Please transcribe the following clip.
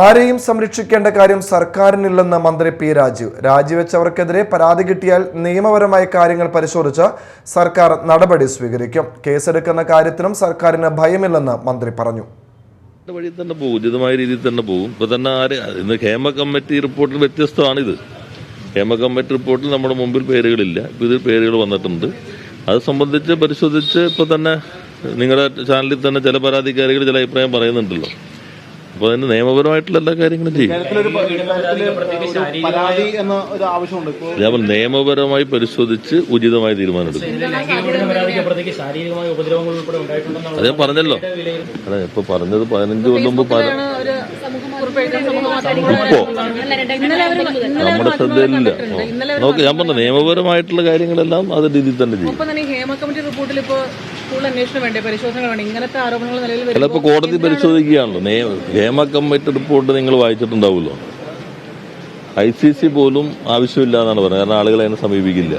ആരെയും സംരക്ഷിക്കേണ്ട കാര്യം സർക്കാരിനില്ലെന്ന് മന്ത്രി പി രാജീവ്. രാജിവെച്ചവർക്കെതിരെ പരാതി കിട്ടിയാൽ നിയമപരമായ കാര്യങ്ങൾ പരിശോധിച്ച് സർക്കാർ നടപടി സ്വീകരിക്കും. കേസെടുക്കുന്ന കാര്യത്തിനും സർക്കാരിന് ഭയമില്ലെന്ന് മന്ത്രി പറഞ്ഞു. വഴി തന്നെ പോകും. ഉചിതമായ രീതിയിൽ തന്നെ പോകും. ഇപ്പൊ തന്നെ ആര് ഇന്ന് ഹേമ കമ്മിറ്റി റിപ്പോർട്ടിൽ വ്യത്യസ്തമാണിത്. ഹേമ കമ്മിറ്റി റിപ്പോർട്ടിൽ നമ്മുടെ മുമ്പിൽ പേരുകളില്ല. ഇപ്പൊ ഇതിൽ പേരുകൾ വന്നിട്ടുണ്ട്. അത് സംബന്ധിച്ച് പരിശോധിച്ച് ഇപ്പൊ തന്നെ നിങ്ങളുടെ ചാനലിൽ തന്നെ ചില പരാതിക്കാരികൾ ചില അഭിപ്രായം പറയുന്നുണ്ടല്ലോ. അപ്പോൾ അതിന് നിയമപരമായിട്ടുള്ള എല്ലാ കാര്യങ്ങളും ചെയ്യും. ഞാൻ നിയമപരമായി പരിശോധിച്ച് ഉചിതമായ തീരുമാനമെടുക്കും. അത് ഞാൻ പറഞ്ഞല്ലോ അതെ ഇപ്പൊ പറഞ്ഞത് പതിനഞ്ച് കൊല്ലം മുമ്പ് ഇപ്പോ നമ്മുടെ ശ്രദ്ധയിലില്ല. നോക്ക് ഞാൻ പറഞ്ഞ നിയമപരമായിട്ടുള്ള കാര്യങ്ങളെല്ലാം അത് രീതിയിൽ തന്നെ ചെയ്യും. ഇപ്പോൾ കൂടുതൽ അന്വേഷണം വേണ്ടേ? പരിശോധന വേണം ഇങ്ങനത്തെ ആരോപണങ്ങൾ നിലവിൽ അല്ല ഇപ്പൊ കോടതി പരിശോധിക്കുകയാണല്ലോ. നിയമ ഹേമ കമ്മിറ്റി റിപ്പോർട്ട് നിങ്ങൾ വായിച്ചിട്ടുണ്ടാവുമല്ലോ. ഐ സി സി പോലും ആവശ്യമില്ല എന്നാണ് പറയുന്നത് കാരണം ആളുകളെ അതിനെ സമീപിക്കില്ല.